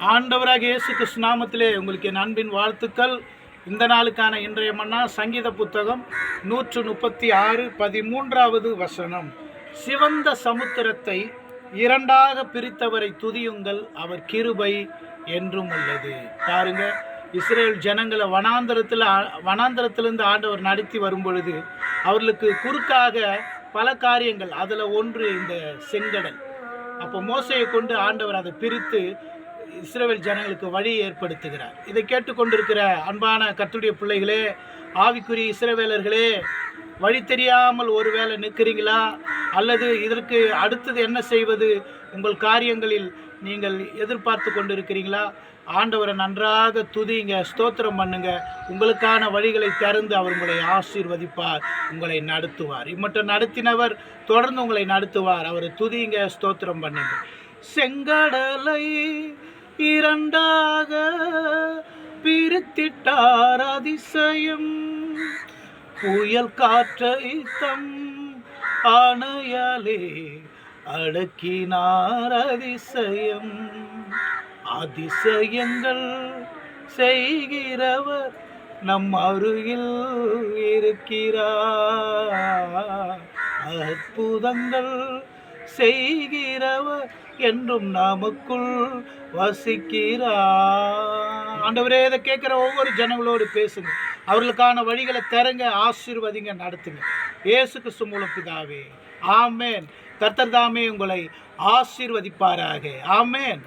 ஆண்டவராக இயேசு கிறிஸ்து நாமத்திலே உங்களுக்கு என் அன்பின் வாழ்த்துக்கள். இந்த நாளுக்கான இன்றைய மன்னா சங்கீத புத்தகம் நூற்று முப்பத்தி ஆறு பதிமூன்றாவது வசனம். சிவந்த சமுத்திரத்தை இரண்டாக பிரித்தவரை துதியுங்கள் அவர் கிருபை என்றும் உள்ளது. பாருங்க இஸ்ரேல் ஜனங்களை வனாந்தரத்தில் வனாந்தரத்திலிருந்து ஆண்டவர் நடத்தி வரும் பொழுது அவர்களுக்கு குறுக்காக பல காரியங்கள் அதில் ஒன்று இந்த செங்கடல். அப்போ மோசையை கொண்டு ஆண்டவர் அதை பிரித்து இஸ்ரேல் ஜனங்களுக்கு வழி ஏற்படுத்துகிறார். இதை கேட்டுக்கொண்டிருக்கிற அன்பான கத்துடைய பிள்ளைகளே ஆவிக்குரிய இஸ்ரவேலர்களே வழி தெரியாமல் ஒருவேளை நிற்கிறீங்களா? அல்லது இதற்கு அடுத்தது என்ன செய்வது? உங்கள் காரியங்களில் நீங்கள் எதிர்பார்த்து கொண்டிருக்கிறீங்களா? ஆண்டவரை நன்றாக துதிங்க ஸ்தோத்திரம் பண்ணுங்க. உங்களுக்கான வழிகளை திறந்து அவர் உங்களை ஆசீர்வதிப்பார் உங்களை நடத்துவார். இம்மட்டும் நடத்தினவர் தொடர்ந்து உங்களை நடத்துவார். அவரை துதிங்க ஸ்தோத்திரம் பண்ணுங்க. செங்கடலை இரண்டாக பிரித்திட்டார் அதிசயம். புயல் காற்றை தம் அணையாலே அடக்கினார் அதிசயம். அதிசயங்கள் செய்கிறவர் நம் அருகில் இருக்கிறார். அற்புதங்கள் செய்கிறவர் என்றும் நமக்குள் வசிக்கிறார். ஆண்டவரே இதை கேட்குற ஒவ்வொரு ஜனங்களோடு பேசுங்க. அவர்களுக்கான வழிகளை திறங்க ஆசீர்வதிங்க நடத்துங்க. இயேசு கிறிஸ்து மூலம் பிதாவே ஆமேன். கர்த்தர் தாமே உங்களை ஆசீர்வதிப்பாராக. ஆமேன்.